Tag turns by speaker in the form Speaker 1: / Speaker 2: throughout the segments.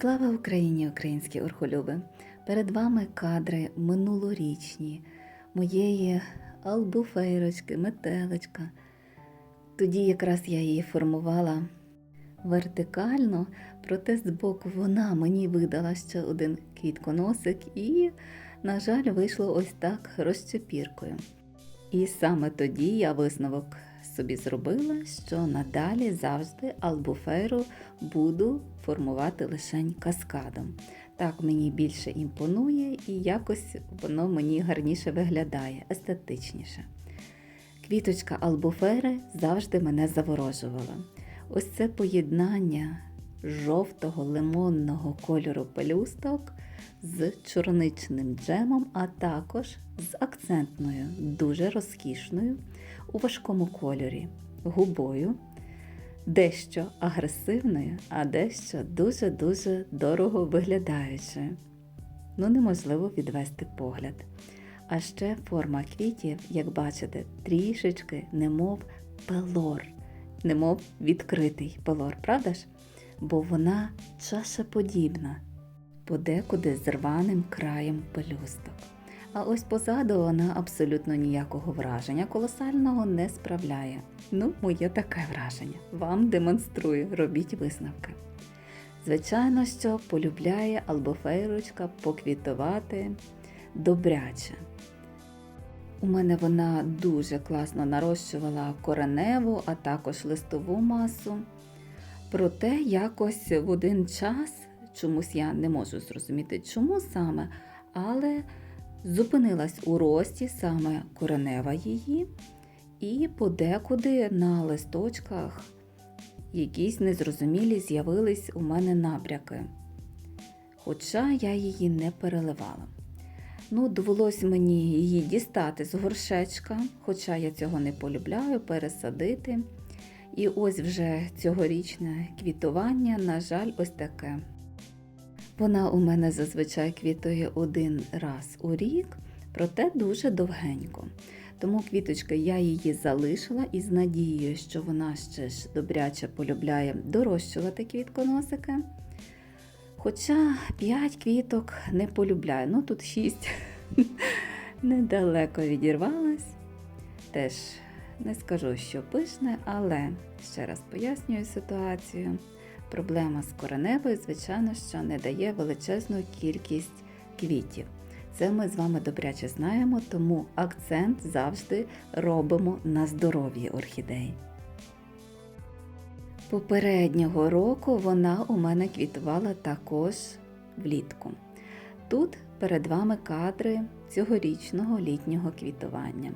Speaker 1: Слава Україні, українські орхолюби! Перед вами кадри минулорічні моєї албуфейрочки, метеличка. Тоді якраз я її формувала вертикально, проте збоку вона мені видала ще один квітконосик і, на жаль, вийшло ось так розчепіркою. І саме тоді я висновок собі зробила, що надалі завжди албуфейру буду формувати лишень каскадом. Так мені більше імпонує і якось воно мені гарніше виглядає, естетичніше. Квіточка албуфери завжди мене заворожувала. Ось це поєднання жовтого лимонного кольору пелюсток з чорничним джемом, а також з акцентною, дуже розкішною у важкому кольорі губою, дещо агресивною, а дещо дуже-дуже дорого виглядаючою. Ну, неможливо відвести погляд. А ще форма квітів, як бачите, трішечки, немов пелор, немов відкритий пелор, правда ж? Бо вона чашеподібна, подекуди з рваним краєм пелюсток. А ось позаду вона абсолютно ніякого враження колосального не справляє. Ну, моє таке враження. Вам демонструю, робіть висновки. Звичайно, що полюбляє албофейрочка поквітувати добряче. У мене вона дуже класно нарощувала кореневу, а також листову масу. Проте якось в один час, чомусь я не можу зрозуміти, чому саме, але зупинилась у рості саме коренева її, і подекуди на листочках якісь незрозумілі з'явились у мене набряки. Хоча я її не переливала. Ну, довелось мені її дістати з горшечка, хоча я цього не полюбляю, пересадити. І ось вже цьогорічне квітування, на жаль, ось таке. Вона у мене зазвичай квітує один раз у рік, проте дуже довгенько. Тому квіточка я її залишила із надією, що вона ще ж добряче полюбляє дорощувати квітконосики. Хоча 5 квіток не полюбляю, ну тут 6 недалеко відірвалась. Теж не скажу, що пишне, але ще раз пояснюю ситуацію. Проблема з кореневою, звичайно, що не дає величезну кількість квітів. Це ми з вами добряче знаємо, тому акцент завжди робимо на здоров'ї орхідеї. Попереднього року вона у мене квітувала також влітку. Тут перед вами кадри цьогорічного літнього квітування.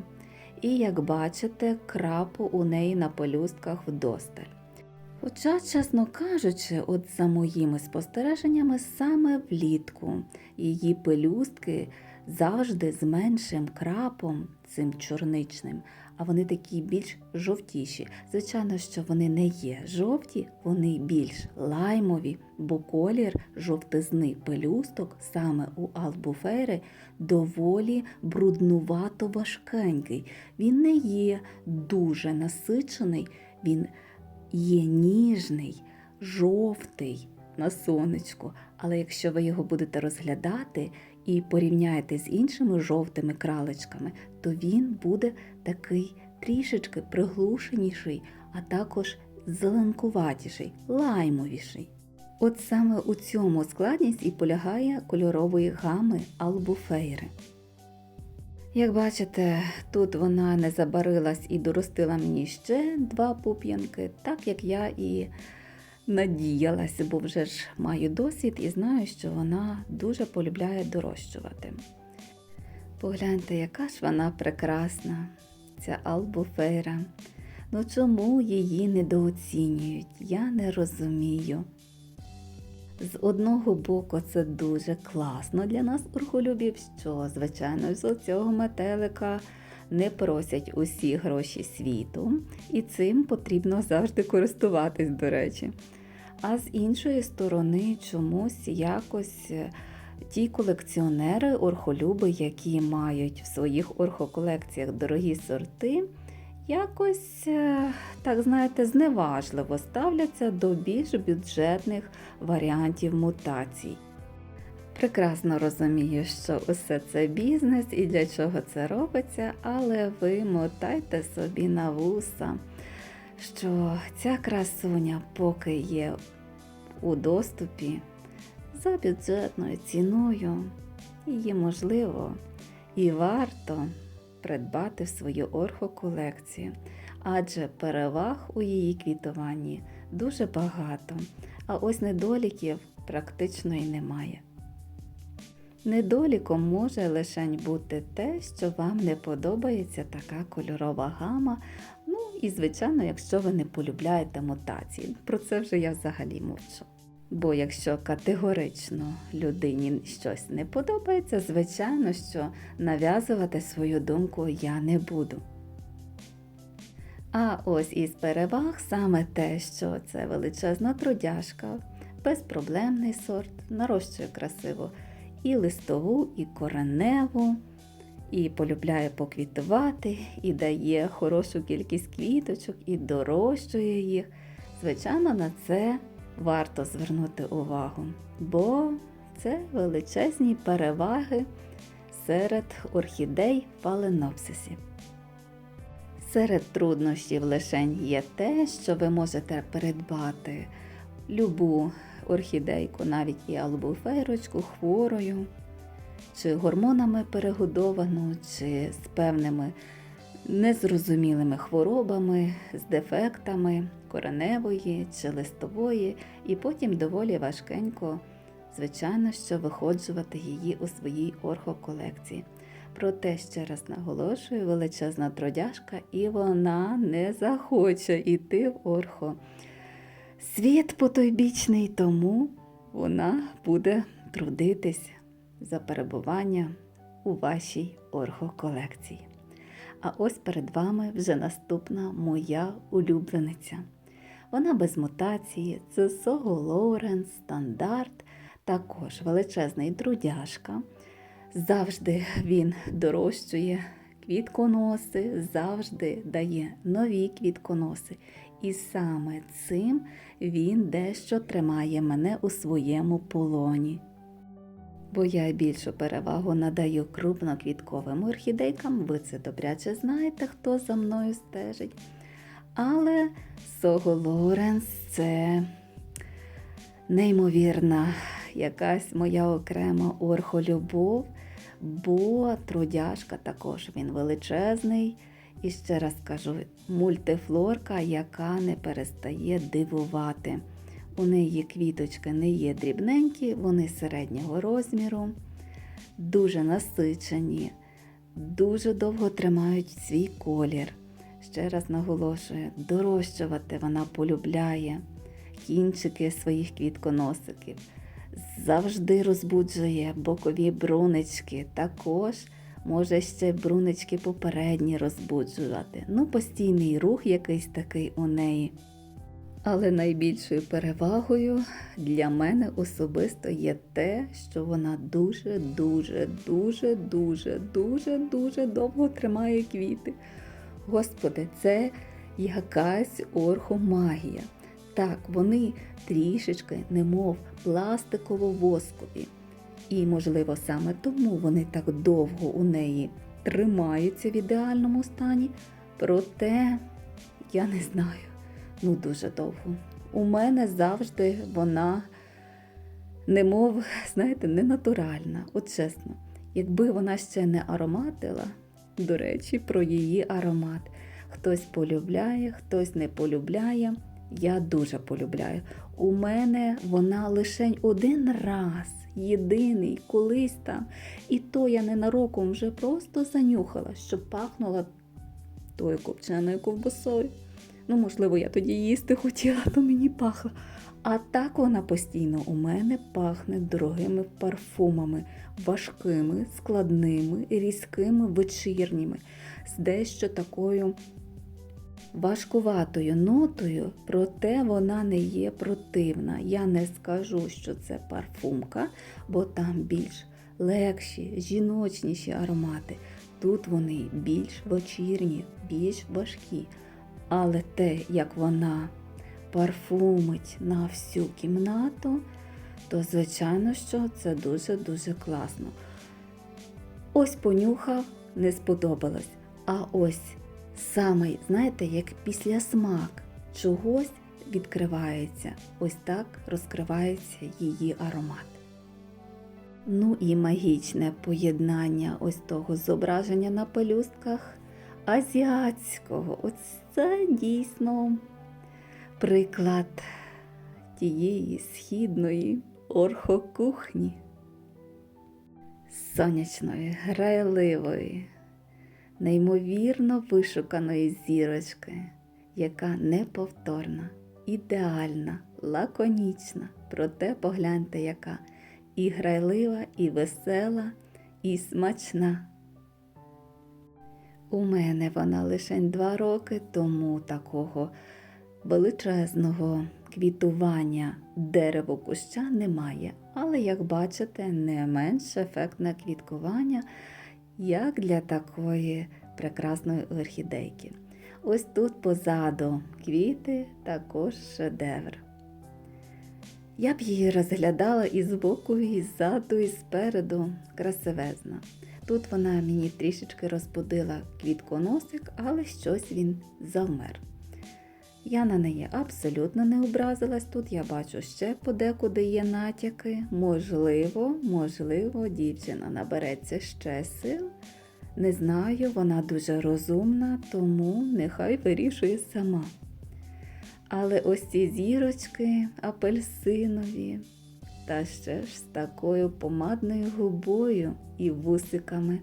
Speaker 1: І, як бачите, крапу у неї на пелюстках вдосталь. Хоча, чесно кажучи, от за моїми спостереженнями, саме влітку її пелюстки завжди з меншим крапом, цим чорничним, а вони такі більш жовтіші. Звичайно, що вони не є жовті, вони більш лаймові, бо колір жовтизни пелюсток саме у албуфери доволі бруднувато важкенький. Він не є дуже насичений, він є ніжний, жовтий на сонечку, але якщо ви його будете розглядати і порівняєте з іншими жовтими кралечками, то він буде такий трішечки приглушеніший, а також зеленкуватіший, лаймовіший. От саме у цьому складність і полягає кольорової гами албуфейри. Як бачите, тут вона не забарилась і доростила мені ще два пуп'янки, так як я і надіялася, бо вже ж маю досвід і знаю, що вона дуже полюбляє дорощувати. Погляньте, яка ж вона прекрасна, ця албуфейра. Ну чому її недооцінюють? Я не розумію. З одного боку, це дуже класно для нас, орхолюбів, що, звичайно, з цього метелика не просять усі гроші світу, і цим потрібно завжди користуватись, до речі. А з іншої сторони, чомусь якось ті колекціонери, орхолюби, які мають в своїх орхоколекціях дорогі сорти, якось, е, так знаєте, зневажливо ставляться до більш бюджетних варіантів мутацій. Прекрасно розумію, що усе це бізнес і для чого це робиться, але ви мотайте собі на вуса, що ця красуня, поки є у доступі за бюджетною ціною, її можливо і варто придбати в свою орхоколекцію, адже переваг у її квітуванні дуже багато, а ось недоліків практично і немає. Недоліком може лишень бути те, що вам не подобається така кольорова гама. Ну і, звичайно, якщо ви не полюбляєте мутації. Про це вже я взагалі мовчу. Бо якщо категорично людині щось не подобається, звичайно, що нав'язувати свою думку я не буду. А ось із переваг саме те, що це величезна трудяжка, безпроблемний сорт, нарощує красиво і листову, і кореневу, і полюбляє поквітувати, і дає хорошу кількість квіточок, і дорощує їх. Звичайно, на це варто звернути увагу, бо це величезні переваги серед орхідей паленопсисів. Серед труднощів лишень є те, що ви можете придбати любу орхідейку, навіть і албуфейрочку хворою, чи гормонами перегодовану, чи з певними незрозумілими хворобами, з дефектами кореневої чи листової, і потім доволі важкенько, звичайно, що виходжувати її у своїй орхоколекції. Проте, ще раз наголошую, величезна трудяжка, і вона не захоче йти в орхо. Світ потойбічний, тому вона буде трудитись за перебування у вашій орхоколекції. А ось перед вами вже наступна моя улюблениця. Вона без мутації, це Сого Лоуренс, стандарт, також величезний трудяжка. Завжди він дорощує квітконоси, завжди дає нові квітконоси. І саме цим він дещо тримає мене у своєму полоні. Бо я більшу перевагу надаю крупноквітковим орхідейкам, ви це добряче знаєте, хто за мною стежить. Але Сого Лоренс це неймовірна якась моя окрема орхолюбов, бо трудяжка також він величезний. І ще раз кажу, мультифлорка, яка не перестає дивувати. У неї квіточки не є дрібненькі, вони середнього розміру, дуже насичені, дуже довго тримають свій колір. Ще раз наголошую, дорощувати вона полюбляє кінчики своїх квітконосиків, завжди розбуджує бокові брунички, також може ще брунички попередні розбуджувати. Ну, постійний рух якийсь такий у неї. Але найбільшою перевагою для мене особисто є те, що вона дуже, дуже, дуже, дуже, дуже, дуже довго тримає квіти. Господи, це якась орхомагія. Так, вони трішечки, немов пластиково-воскові. І, можливо, саме тому вони так довго у неї тримаються в ідеальному стані. Проте, я не знаю, ну дуже довго. У мене завжди вона, немов, знаєте, не натуральна, от чесно. Якби вона ще не ароматила, до речі, про її аромат. Хтось полюбляє, хтось не полюбляє. Я дуже полюбляю. У мене вона лише один раз, єдиний, колись там. І то я ненароком вже просто занюхала, що пахнула тою копченою ковбасою. Ну, можливо, я тоді їсти хотіла, то мені пахло. А так вона постійно у мене пахне дорогими парфумами, важкими, складними, різкими, вечірніми, з дещо такою важкуватою нотою, проте вона не є противна. Я не скажу, що це парфумка, бо там більш легші, жіночніші аромати. тут вони більш вечірні, більш важкі. Але те, як вона парфумить на всю кімнату, то звичайно, що це дуже-дуже класно. Ось понюхав, не сподобалось. А ось саме, знаєте, як після смак чогось відкривається. Ось так розкривається її аромат. Ну і магічне поєднання ось того зображення на пелюстках азіатського. Ось це дійсно приклад тієї східної орхокухні. Сонячної, грайливої, неймовірно вишуканої зірочки, яка неповторна, ідеальна, лаконічна, проте погляньте, яка і грайлива, і весела, і смачна. У мене вона лише два роки, тому такого величезного квітування дерево куща немає. Але, як бачите, не менш ефектне квіткування, як для такої прекрасної орхідейки. Ось тут позаду квіти також шедевр. Я б її розглядала і збоку, і ззаду, і спереду красивезна. Тут вона мені трішечки розбудила квітконосик, але щось він завмер. Я на неї абсолютно не образилась. Тут я бачу ще подекуди є натяки. Можливо, можливо, дівчина набереться ще сил. Не знаю, вона дуже розумна, тому нехай вирішує сама. Але ось ці зірочки апельсинові, та ще ж з такою помадною губою і вусиками,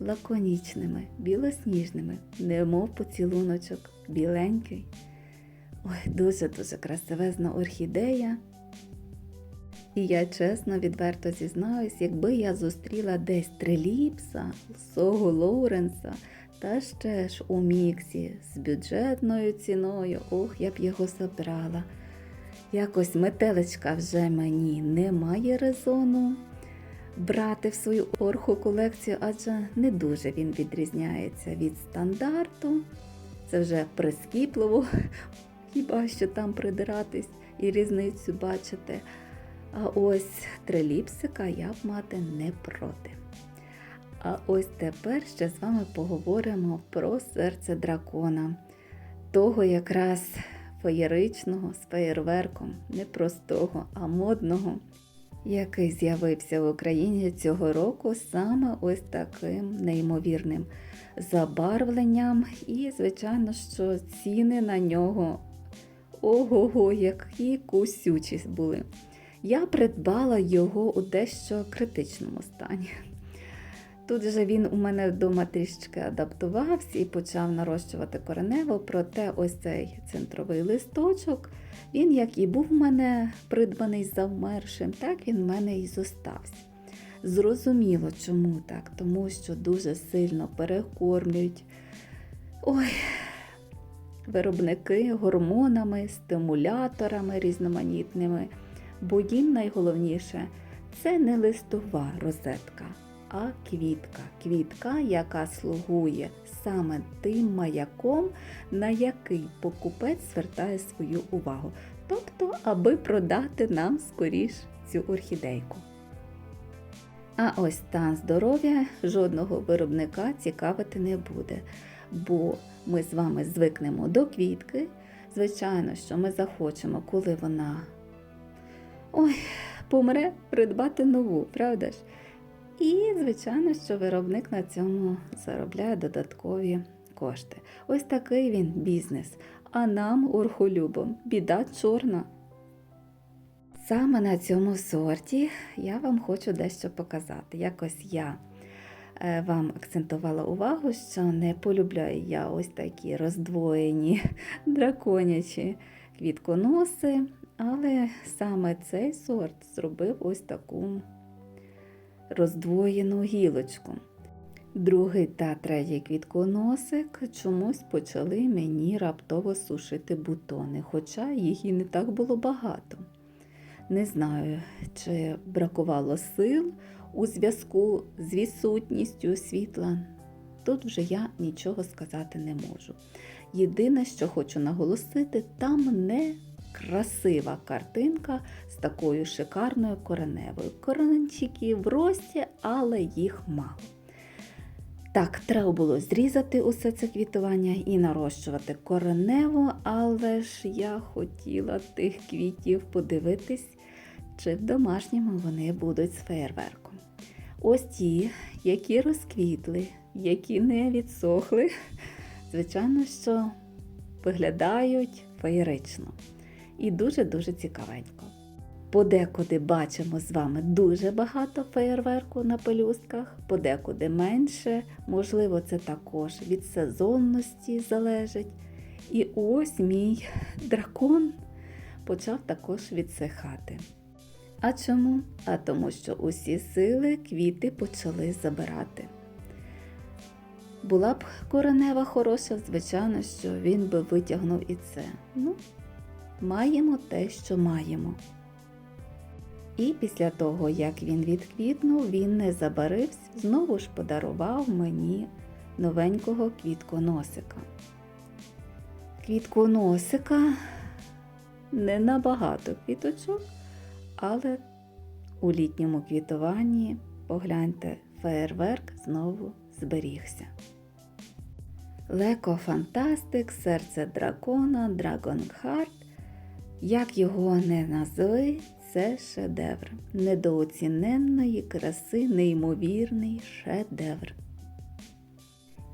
Speaker 1: лаконічними, білосніжними, немов поцілуночок, біленький. Ой, дуже-дуже красивезна орхідея. І я чесно, відверто зізнаюсь, якби я зустріла десь Треліпса, Сого Лоуренса та ще ж у міксі з бюджетною ціною, ох, я б його забрала. Якось метелечка вже мені немає резону брати в свою орху колекцію, адже не дуже він відрізняється від стандарту. Це вже прискіпливо, хіба що там придиратись і різницю бачити. А ось триліпсика я б мати не проти. А ось тепер ще з вами поговоримо про серце дракона, того якраз феєричного з феєрверком, не простого, а модного, який з'явився в Україні цього року саме ось таким неймовірним забарвленням. І, звичайно, що ціни на нього ого-го, які кусючі були. Я придбала його у дещо критичному стані. Тут же він у мене вдома трішечки адаптувався і почав нарощувати коренево, проте ось цей центровий листочок, він, як і був в мене придбаний завмершим, так він в мене і зостався. Зрозуміло, чому так, тому що дуже сильно перекормлюють ой, виробники гормонами, стимуляторами різноманітними. Бо їм найголовніше це не листова розетка, а квітка. Квітка, яка слугує саме тим маяком, на який покупець звертає свою увагу. Тобто, аби продати нам скоріш цю орхідейку. А ось стан здоров'я жодного виробника цікавити не буде, бо ми з вами звикнемо до квітки. Звичайно, що ми захочемо, коли вона ой, помре придбати нову, правда ж? І, звичайно, що виробник на цьому заробляє додаткові кошти. Ось такий він бізнес. А нам, орхолюбом, біда чорна. Саме на цьому сорті я вам хочу дещо показати. Якось я е, вам акцентувала увагу, що не полюбляю я ось такі роздвоєні драконячі квітконоси, але саме цей сорт зробив ось таку роздвоєну гілочку. Другий та третій квітконосик чомусь почали мені раптово сушити бутони, хоча їх і не так було багато. Не знаю, чи бракувало сил у зв'язку з відсутністю світла тут вже я нічого сказати не можу. Єдине, що хочу наголосити, там не красива картинка з такою шикарною кореневою. Коренчики в рості, але їх мало. Так, треба було зрізати усе це квітування і нарощувати коренево, але ж я хотіла тих квітів подивитись, чи в домашньому вони будуть з феєрверком. Ось ті, які розквітли, які не відсохли, звичайно, що виглядають феєрично і дуже-дуже цікавенько. Подекуди бачимо з вами дуже багато феєрверку на пелюстках, подекуди менше, можливо, це також від сезонності залежить. І ось мій дракон почав також відсихати. А чому? А тому, що усі сили квіти почали забирати. Була б коренева хороша, звичайно, що він би витягнув і це. Ну, маємо те, що маємо. І після того, як він відквітнув, він не забарився, знову ж подарував мені новенького квітконосика. Квітконосика не набагато квіточок, але у літньому квітуванні, погляньте, феєрверк знову зберігся. Леко Фантастик, серце дракона, Dragon Heart. Як його не назви, це шедевр. Недооціненної краси, неймовірний шедевр.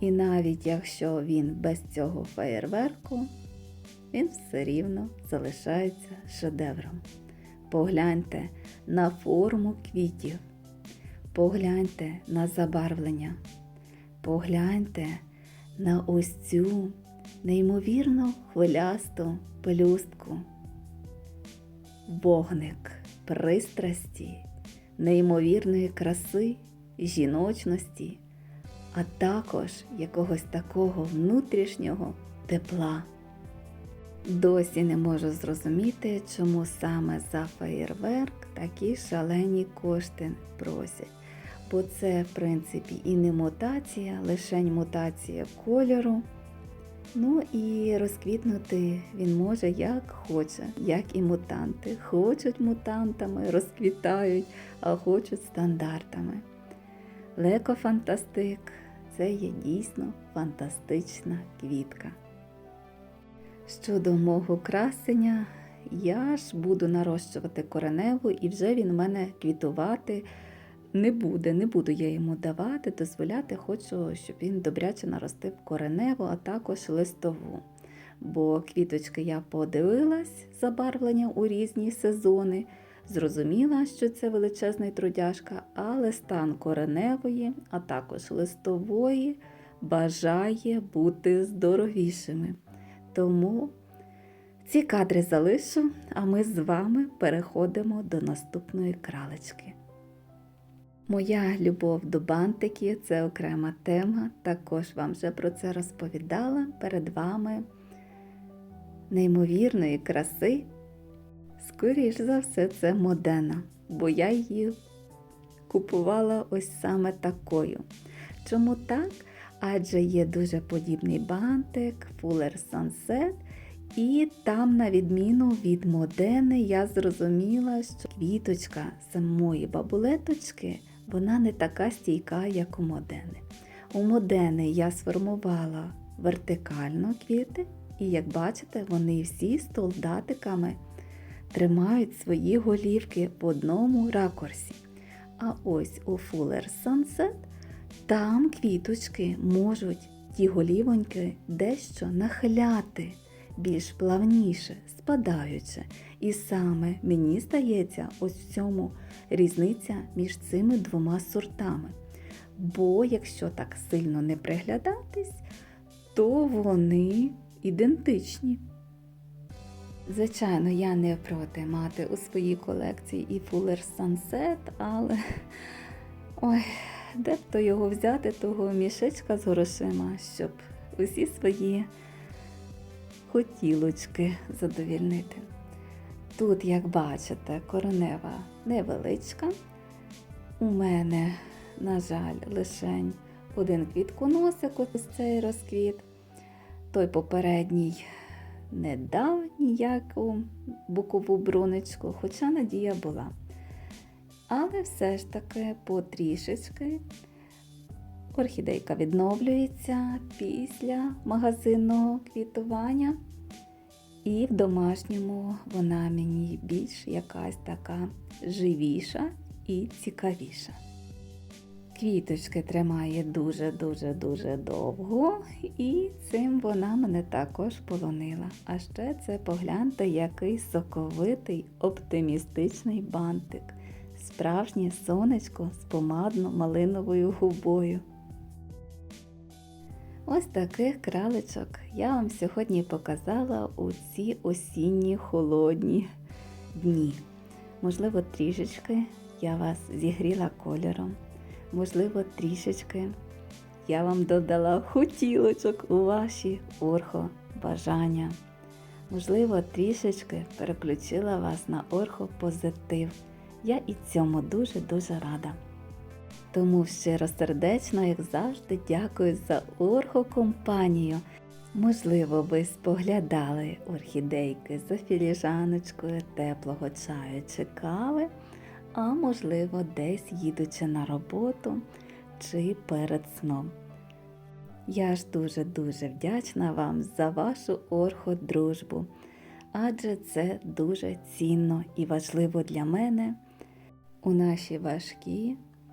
Speaker 1: І навіть якщо він без цього феєрверку, він все рівно залишається шедевром. Погляньте на форму квітів, погляньте на забарвлення, погляньте на ось цю неймовірно хвилясту пелюстку. Вогник пристрасті, неймовірної краси, жіночності, а також якогось такого внутрішнього тепла. Досі не можу зрозуміти, чому саме за феєрверк такі шалені кошти просять. Бо це, в принципі, і не мутація, лишень мутація кольору. Ну і розквітнути він може як хоче, як і мутанти. Хочуть мутантами, розквітають, а хочуть стандартами. Леко Фантастик це є дійсно фантастична квітка. Щодо мого красення, я ж буду нарощувати кореневу і вже він у мене квітувати не буде. Не буду я йому давати, дозволяти, хочу, щоб він добряче наростив кореневу, а також листову. Бо квіточки я подивилась забарвлення у різні сезони, зрозуміла, що це величезний трудяшка, але стан кореневої, а також листової бажає бути здоровішими. Тому ці кадри залишу, а ми з вами переходимо до наступної кралечки. Моя любов до бантиків це окрема тема, також вам вже про це розповідала. Перед вами неймовірної краси. Скоріш за все, це модена, бо я її купувала ось саме такою. Чому так? Адже є дуже подібний бантик, Fuller Sunset, і там, на відміну від модени, я зрозуміла, що квіточка самої бабулеточки вона не така стійка, як у модени. У модени я сформувала вертикально квіти, і, як бачите, вони всі з солдатиками тримають свої голівки в одному ракурсі. А ось у Fuller Sunset там квіточки можуть ті голівоньки дещо нахиляти більш плавніше, спадаючи. І саме мені здається, ось в цьому різниця між цими двома сортами. Бо якщо так сильно не приглядатись, то вони ідентичні. Звичайно, я не проти мати у своїй колекції і Fuller Sunset, але ой, де б то його взяти, того мішечка з грошима, щоб усі свої хотілочки задовільнити. Тут, як бачите, коренева невеличка. У мене, на жаль, лишень один квітконосик, ось цей розквіт. Той попередній не дав ніяку бокову брунечку, хоча надія була. Але все ж таки потрішечки орхідейка відновлюється після магазинного квітування. І в домашньому вона мені більш якась така живіша і цікавіша. Квіточки тримає дуже-дуже-дуже довго, і цим вона мене також полонила. А ще це погляньте, який соковитий, оптимістичний бантик. Справжнє сонечко з помадно-малиновою губою. Ось таких кралечок я вам сьогодні показала у ці осінні холодні дні. Можливо, трішечки я вас зігріла кольором, можливо, трішечки я вам додала хотілочок у ваші орхо бажання. Можливо, трішечки переключила вас на орхо позитив. Я і цьому дуже-дуже рада. Тому щиросердечно, як завжди, дякую за орхокомпанію. Можливо, ви споглядали орхідейки за філіжаночкою теплого чаю чи кави, а можливо, десь їдучи на роботу чи перед сном. Я ж дуже-дуже вдячна вам за вашу орходружбу, адже це дуже цінно і важливо для мене у наші важкі